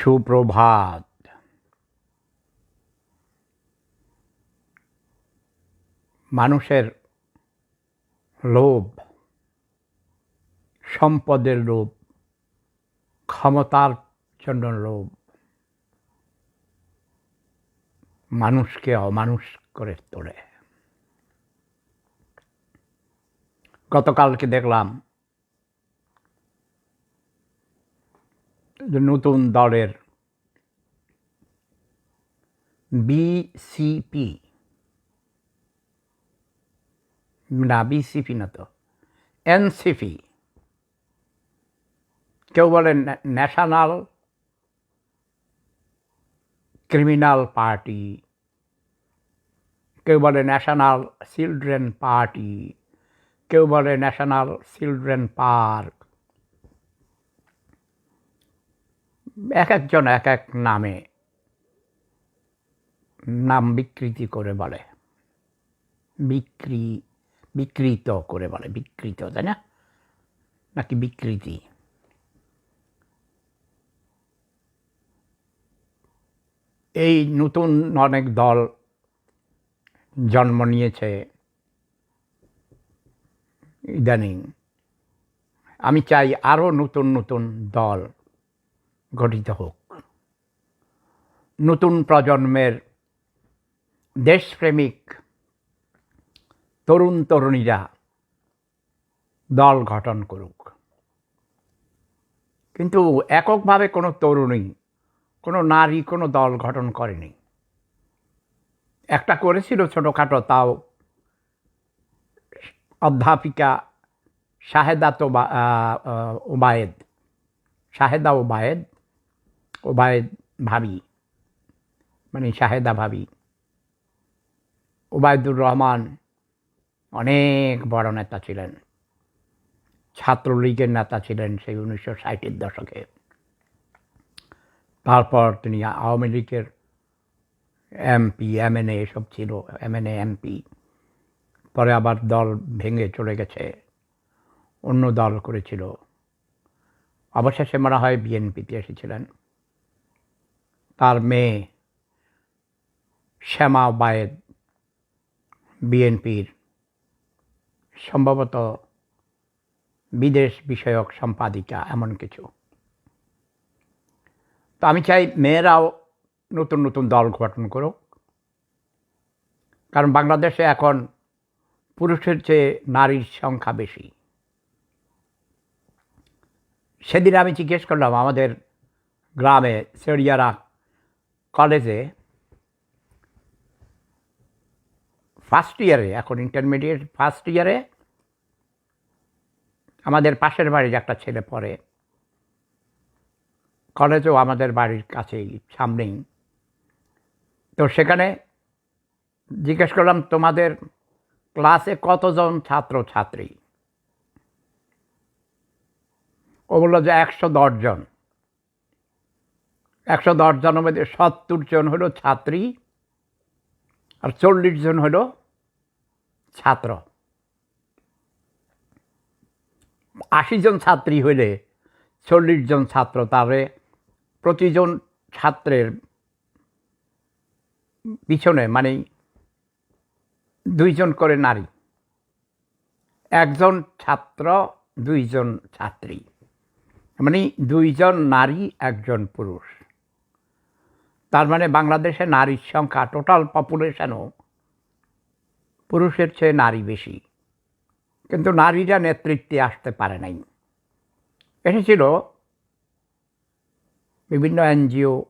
সুপ্রভাত। মানুষের লোভ সম্পদের লোভ ক্ষমতার জন্য লোভ মানুষকে অমানুষ করে তোলে। গতকালকে দেখলাম নতুন দলের বিসিপি না বিসিপি না তো এনসিপি কেউ বলে ন্যাশনাল ক্রিমিনাল পার্টি কেউ বলে ন্যাশনাল চিলড্রেন পার্টি কেউ বলে ন্যাশনাল চিলড্রেন পার্ক এক একজন এক এক নামে নাম বিকৃতি করে বলে। বিক্রি, বিকৃত করে বলে। বিকৃত, তাই না? নাকি বিকৃতি? এই নতুন অনেক দল জন্ম নিয়েছে ইদানিং। আমি চাই আরও নতুন নতুন দল গঠিত হোক। নতুন প্রজন্মের দেশপ্রেমিক তরুণ তরুণীরা দল গঠন করুক। কিন্তু এককভাবে কোনো তরুণী, কোনো নারী, কোনো দল গঠন করেনি। একটা করেছিল ছোটোখাটো তাও অধ্যাপিকা শাহেদা তো ওবায়েদ, শাহেদা ওবায়েদ। ওবায়েদ ভাবি মানে শাহেদা ভাবি, ওবায়দুর রহমান অনেক বড় নেতা ছিলেন, ছাত্রলীগের নেতা ছিলেন সেই উনিশশো ষাটের দশকে। তারপর তিনি আওয়ামী লীগের এমপি, এমএনএ এসব ছিল, এমএনএ এমপি। পরে আবার দল ভেঙে চলে গেছে, অন্য দল করেছিল। অবশেষে মনে হয় বিএনপিতে এসেছিলেন। তার মেয়ে শ্যামা বায়েদ, বিএনপির সম্ভবত বিদেশ বিষয়ক সম্পাদিকা, এমন কিছু। তো আমি চাই মেয়েরাও নতুন নতুন দল গঠন করুক। কারণ বাংলাদেশে এখন পুরুষের চেয়ে নারীর সংখ্যা বেশি। সেদিন আমি জিজ্ঞেস করলাম, আমাদের গ্রামে সেরিয়ারা কলেজে ফার্স্ট ইয়ারে এখন ইন্টারমিডিয়েট ফার্স্ট ইয়ারে আমাদের পাশের বাড়ির একটা ছেলে পড়ে। কলেজও আমাদের বাড়ির কাছেই, সামনেই। তো সেখানে জিজ্ঞেস করলাম, তোমাদের ক্লাসে কতজন ছাত্র, ছাত্রী? ও বলল যে, একশো দশজন একশো দশজনের মধ্যে সত্তর জন হলো ছাত্রী আর চল্লিশ জন হলো ছাত্র। আশি জন ছাত্রী হইলে চল্লিশ জন ছাত্র তারে প্রতিজন ছাত্রের পিছনে মানে দুইজন করে নারী, একজন ছাত্র, দুইজন ছাত্রী। মানে দুইজন নারী, একজন পুরুষ। তার মানে বাংলাদেশে নারীর সংখ্যা টোটাল পপুলেশনও পুরুষের চেয়ে নারী বেশি। কিন্তু নারীরা নেতৃত্বে আসতে পারে নাই। এসেছিল বিভিন্ন এনজিও,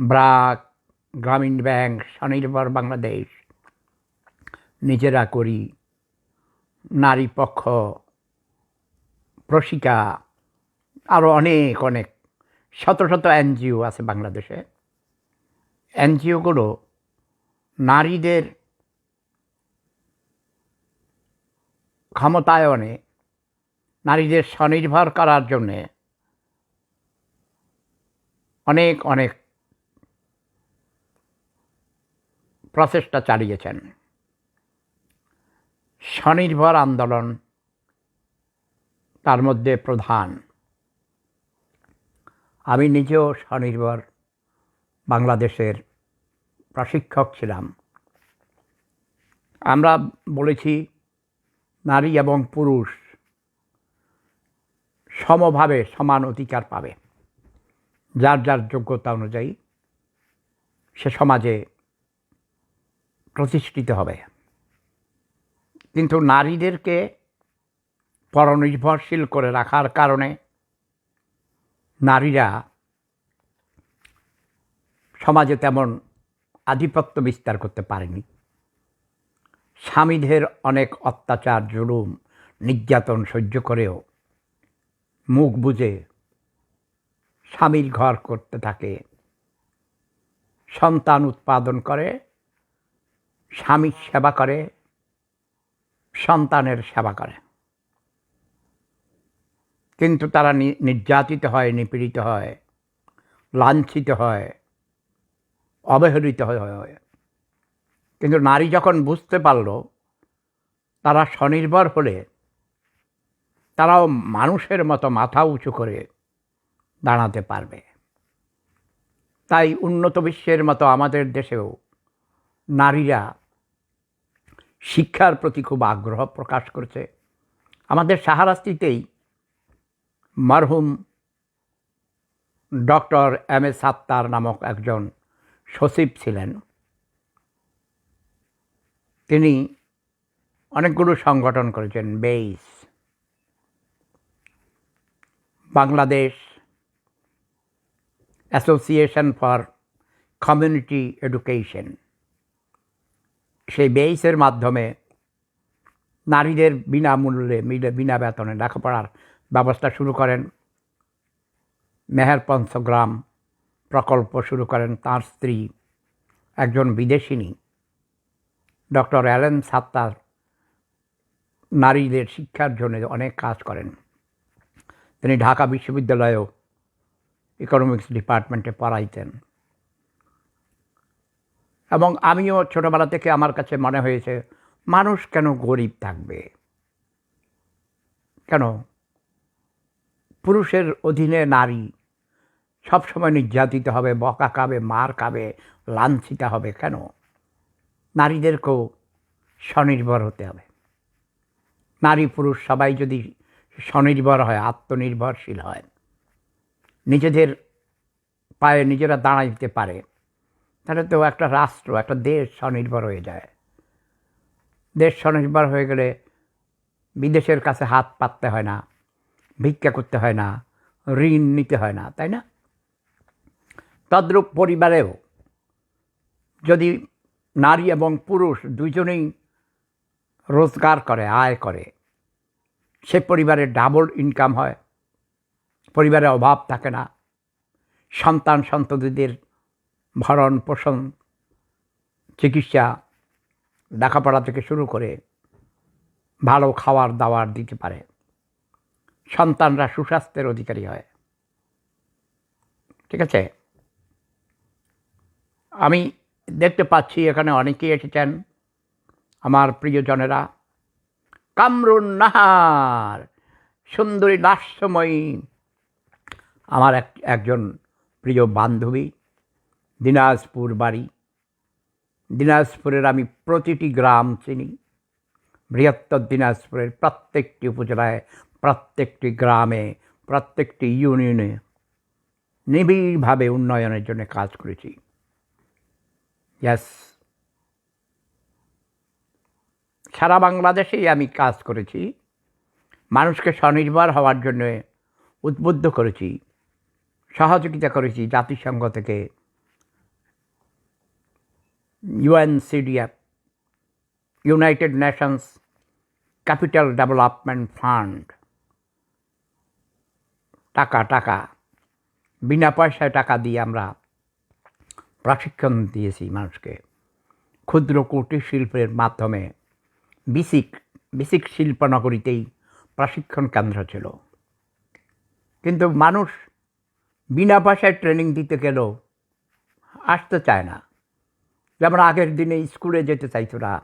ব্রাক, গ্রামীণ ব্যাংক, স্বনির্ভর বাংলাদেশ, নিজেরা করি, নারী পক্ষ, প্রশিকা আরও অনেক অনেক, শত শত এনজিও আছে বাংলাদেশে। এনজিওগুলো নারীদের ক্ষমতায়নে, নারীদের স্বনির্ভর করার জন্যে অনেক অনেক প্রচেষ্টা চালিয়েছেন। স্বনির্ভর আন্দোলন তার মধ্যে প্রধান। আমি নিজেও স্বনির্ভর। বাংলাদেশের প্রশিক্ষক ছিলাম। আমরা বলেছি নারী এবং পুরুষ সমভাবে সমান অধিকার পাবে। যার যার যোগ্যতা অনুযায়ী সে সমাজে প্রতিষ্ঠিত হবে। কিন্তু নারীদেরকে পরনির্ভরশীল করে রাখার কারণে নারীরা সমাজে তেমন আধিপত্য বিস্তার করতে পারেনি। স্বামীদের অনেক অত্যাচার, জুলুম, নির্যাতন সহ্য করেও মুখ বুঝে স্বামীর ঘর করতে থাকে। সন্তান উৎপাদন করে, স্বামীর সেবা করে, সন্তানের সেবা করে। কিন্তু তারা নির্যাতিত হয়, নিপীড়িত হয়, লাঞ্ছিত হয়। অবহেলিত হয়ে হয়। কিন্তু নারী যখন বুঝতে পারল, তারা স্বনির্ভর হলে তারাও মানুষের মতো মাথা উঁচু করে দাঁড়াতে পারবে তাই উন্নত বিশ্বের মতো আমাদের দেশেও নারীরা শিক্ষার প্রতি খুব আগ্রহ প্রকাশ করছে আমাদের সাহারাস্তিতেই মরহুম ডক্টর এম এ সাত্তার নামক একজন সচিব ছিলেন। তিনি অনেকগুলো সংগঠন করেছেন, base, Bangladesh association for community education. সেই বেইসের মাধ্যমে নারীদের বিনামূল্যে মিলে বিনা বেতনে লেখাপড়ার ব্যবস্থা শুরু করেন। মেহের পঞ্চগ্রাম প্রকল্প শুরু করেন তার স্ত্রী, একজন বিদেশিনী। ডক্টর অ্যালেন সাত্তার নারীদের শিক্ষার জন্য অনেক কাজ করেন। তিনি ঢাকা বিশ্ববিদ্যালয়েও ইকোনমিক্স ডিপার্টমেন্টে পড়াইতেন। এবং আমিও ছোটোবেলা থেকে আমার কাছে মনে হয়েছে, মানুষ কেন গরিব থাকবে? কেন? পুরুষের অধীনে নারী সবসময় নির্যাতিত হবে, বকা খাবে, মার খাবে, লাঞ্ছিত হবে কেন? নারীদেরকেও স্বনির্ভর হতে হবে। নারী পুরুষ সবাই যদি স্বনির্ভর হয়, আত্মনির্ভরশীল হয়, নিজেদের পায়ে নিজেরা দাঁড়াইতে পারে, তাহলে তো একটা রাষ্ট্র, একটা দেশ স্বনির্ভর হয়ে যায়। দেশ স্বনির্ভর হয়ে গেলে বিদেশের কাছে হাত পাততে হয় না, ভিক্ষা করতে হয় না, ঋণ নিতে হয় না, তাই না? তদ্রূপ পরিবারেও যদি নারী এবং পুরুষ দুজনেই রোজগার করে, আয় করে, সে পরিবারে ডাবল ইনকাম হয়, পরিবারে অভাব থাকে না, সন্তান সন্ততিদের ভরণ পোষণ, চিকিৎসা, লেখাপড়া থেকে শুরু করে ভালো খাওয়ার দাওয়ার দিতে পারে। সন্তানরা সুস্বাস্থ্যের অধিকারী হয়। ঠিক আছে? আমি দেখতে পাচ্ছি এখানে অনেকেই এসেছেন, আমার প্রিয়জনেরা। কামরুন নাহার, সুন্দরী লাস্যময়ী, আমার এক, একজন প্রিয় বান্ধবী, দিনাজপুর বাড়ি। দিনাজপুরের আমি প্রতিটি গ্রাম চিনি। বৃহত্তর দিনাজপুরের প্রত্যেকটি উপজেলায়, প্রত্যেকটি গ্রামে, প্রত্যেকটি ইউনিয়নে নিবিড়ভাবে উন্নয়নের জন্য কাজ করেছি। ইয়াস সারা বাংলাদেশেই আমি কাজ করেছি। মানুষকে স্বনির্ভর হওয়ার জন্য উদ্বুদ্ধ করেছি। সহযোগিতা করেছি জাতিসংঘ থেকে। UNCDF united nations capital development fund টাকা টাকা। বিনা পয়সায় টাকা দিয়ে আমরা প্রশিক্ষণ দিয়েছি মানুষকে। ক্ষুদ্র কুটির শিল্পের মাধ্যমে বিসিক বিসিক শিল্পনগরীতেই প্রশিক্ষণ কেন্দ্র ছিল। কিন্তু মানুষ বিনা পয়সায় ট্রেনিং দিতে গেলেও আসতে চায় না। যেমন আগের দিনে স্কুলে যেতে চাইতো না।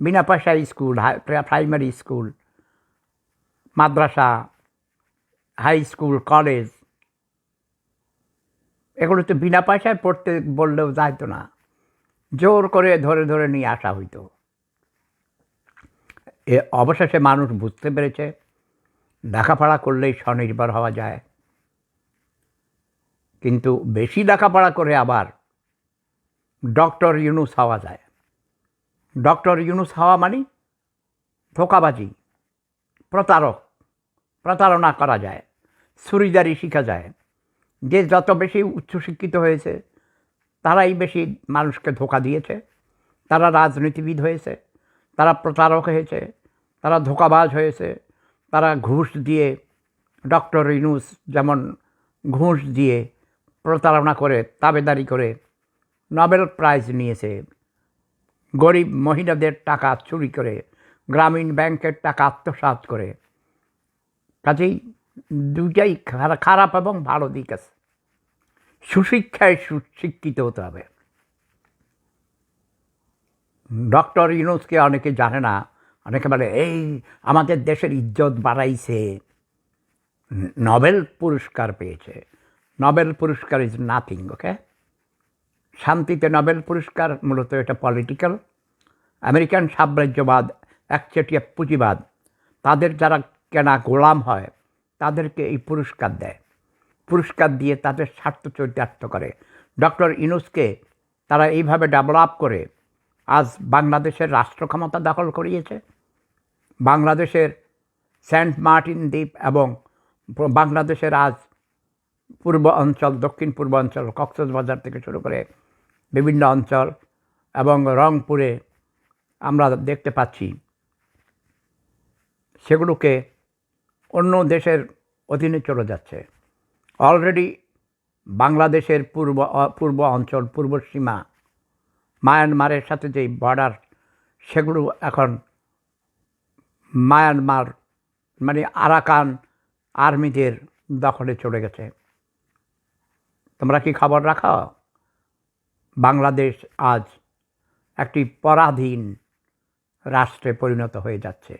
বিনা পয়সায় স্কুল প্রাইমারি স্কুল, মাদ্রাসা হাই স্কুল কলেজ এগুলো তো বিনা পয়সায় পড়তে বললেও যাইতো না। জোর করে ধরে ধরে নিয়ে আসা হইতো। এ অবশেষে মানুষ বুঝতে পেরেছে, লেখাপড়া করলেই স্বনির্ভর হওয়া যায়। কিন্তু বেশি লেখাপড়া করে আবার ডক্টর ইউনুস হওয়া যায়। ডক্টর ইউনুস হওয়া মানে ধোকাবাজি, প্রতারক, প্রতারণা করা যায় ছুরিদারি শিখা যায়। যে যত বেশি উচ্চশিক্ষিত হয়েছে, তারাই বেশি মানুষকে ধোকা দিয়েছে। তারা রাজনীতিবিদ হয়েছে, তারা প্রতারক হয়েছে, তারা ধোকাবাজ হয়েছে, তারা ঘুষ দিয়ে, ডক্টর ইনুস যেমন ঘুষ দিয়ে প্রতারণা করে, তাবেদারি করে নোবেল প্রাইজ নিয়েছে। গরিব মহিলাদের টাকা চুরি করে, গ্রামীণ ব্যাংকের টাকা আত্মসাৎ করে। কাজেই দুইটাই খারা- খারাপ এবং ভালো দিক আছে। সুশিক্ষায় সুশিক্ষিত হতে হবে। ডক্টর ইউনুসকে অনেকে জানে না, অনেকে বলে, এই আমাদের দেশের ইজ্জত বাড়াইছে, নোবেল পুরস্কার পেয়েছে। নোবেল পুরস্কার ইজ নাথিং ওকে শান্তিতে নোবেল পুরস্কার মূলত এটা পলিটিক্যাল আমেরিকান সাম্রাজ্যবাদ, একচেটিয়া পুঁজিবাদ, তাদের যারা কেনা গোলাম হয় তাদেরকে এই পুরস্কার দেয়। পুরস্কার দিয়ে তাদের স্বার্থ চরিতার্থ করে। ডক্টর ইনুসকে তারা এইভাবে ডেভেলপ করে, আজ বাংলাদেশের রাষ্ট্র ক্ষমতা দখল করিয়েছে। বাংলাদেশের সেন্ট মার্টিন দ্বীপ এবং বাংলাদেশের আজ পূর্ব অঞ্চল, দক্ষিণ পূর্ব অঞ্চল, কক্সবাজার থেকে শুরু করে বিভিন্ন অঞ্চল এবং রংপুরে আমরা দেখতে পাচ্ছি, সেগুলোকে অন্য দেশের অধীনে চলে যাচ্ছে। অলরেডি বাংলাদেশের পূর্ব পূর্ব অঞ্চল, পূর্ব সীমা, মায়ানমারের সাথে যেই বর্ডার সেগুলো এখন মায়ানমার মানে আরাকান আর্মিদের দখলে চলে গেছে। তোমরা কি খবর রাখো? বাংলাদেশ আজ একটি পরাধীন রাষ্ট্রে পরিণত হয়ে যাচ্ছে।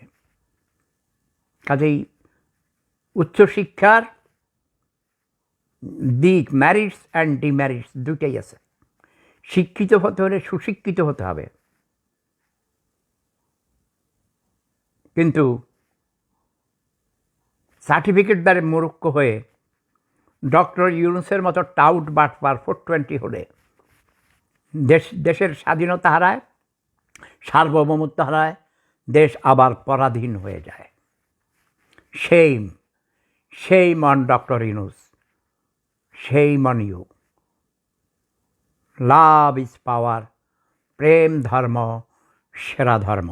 কাজেই উচ্চশিক্ষার দিক ম্যারিটস অ্যান্ড ডিম্যারিটস দুটাই আছে। শিক্ষিত হতে হলে সুশিক্ষিত হতে হবে। কিন্তু সার্টিফিকেট দ্বারে মূর্খ হয়ে ডক্টর ইউনুসের মতো টাউট বাটপার ফোর টোয়েন্টি হলে দেশ, দেশের স্বাধীনতা হারায়, সার্বভৌমত্ব হারায়, দেশ আবার পরাধীন হয়ে যায়। Same same on doctor Yunus same on you. Love is power, প্রেম ধর্ম, সেরা ধর্ম।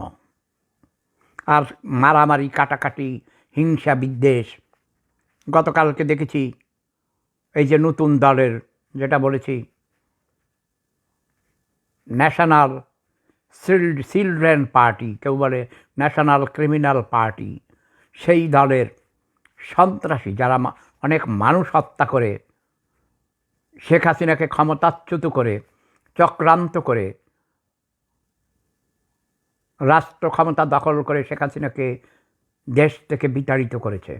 আর মারামারি, কাটাকাটি, হিংসা, বিদ্বেষ, গতকালকে দেখেছি, এই যে নতুন দলের যেটা বলেছি, ন্যাশনাল চিলড্রেন পার্টি, কেউ বলে ন্যাশনাল ক্রিমিনাল পার্টি, সেই দলের সন্ত্রাসী, যারা অনেক মানুষ হত্যা করে, শেখ হাসিনাকে ক্ষমতাচ্যুত করে, চক্রান্ত করে, রাষ্ট্র ক্ষমতা দখল করে শেখ হাসিনাকে দেশ থেকে বিতাড়িত করেছে।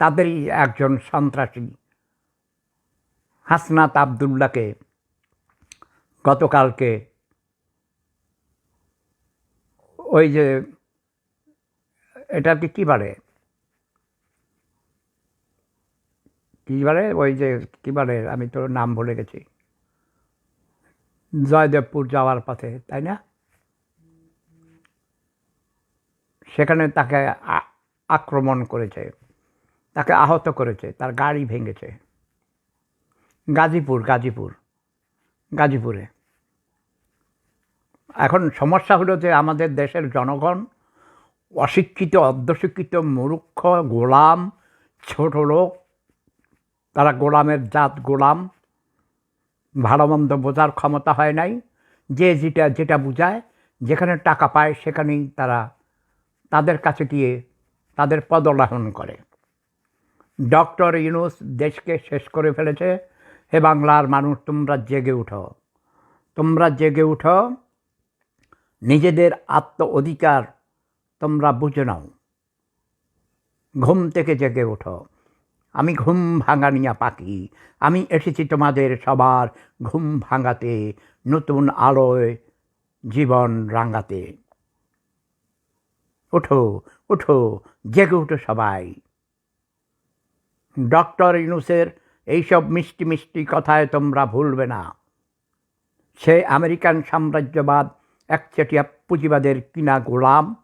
তাদেরই একজন সন্ত্রাসী, হাসনাত আবদুল্লাকে গতকালকে ওই যে, এটাকে কী বলে? কী বলে ওই যে কী বলে আমি তো নাম ভুলে গেছি। জয়দেবপুর যাওয়ার পথে, তাই না? সেখানে তাকে আক্রমণ করেছে। তাকে আহত করেছে। তার গাড়ি ভেঙেছে। গাজীপুর গাজীপুর, গাজীপুরে। এখন সমস্যা হলো যে আমাদের দেশের জনগণ অশিক্ষিত অর্ধশিক্ষিত মূর্খ, গোলাম, ছোট লোক তারা গোলামের জাত গোলাম ভালো মন্দ বোঝার ক্ষমতা হয় নাই। যে যেটা যেটা বুঝায়, যেখানে টাকা পায় সেখানেই তারা তাদের কাছে গিয়ে তাদের পদলাহন করে। ডক্টর ইউনুস দেশকে শেষ করে ফেলেছে। হে বাংলার মানুষ, তোমরা জেগে উঠো। তোমরা জেগে উঠো। নিজেদের আত্ম অধিকার তোমরা বুঝে নাও। ঘুম থেকে জেগে ওঠো আমি ঘুম ভাঙানিয়া পাখি। আমি এসেছি তোমাদের সবার ঘুম ভাঙাতে, নতুন আলোয় জীবন রাঙাতে। ওঠো ওঠো, জেগে ওঠো সবাই। ডক্টর ইনুসের এইসব মিষ্টি মিষ্টি কথায় তোমরা ভুলবে না। সে আমেরিকান সাম্রাজ্যবাদ একচেটিয়া পুঁজিবাদের কিনা গোলাম।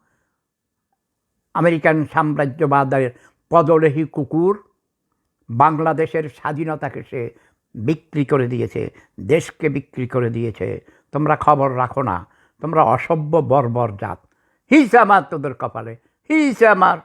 আমেরিকান সাম্রাজ্যবাদের পদলেহী কুকুর বাংলাদেশের স্বাধীনতাকে সে বিক্রি করে দিয়েছে, দেশকে বিক্রি করে দিয়েছে। তোমরা খবর রাখো না, তোমরা অসভ্য বর্বর জাত। হিস আমার তোদের কপালে, হিস আমার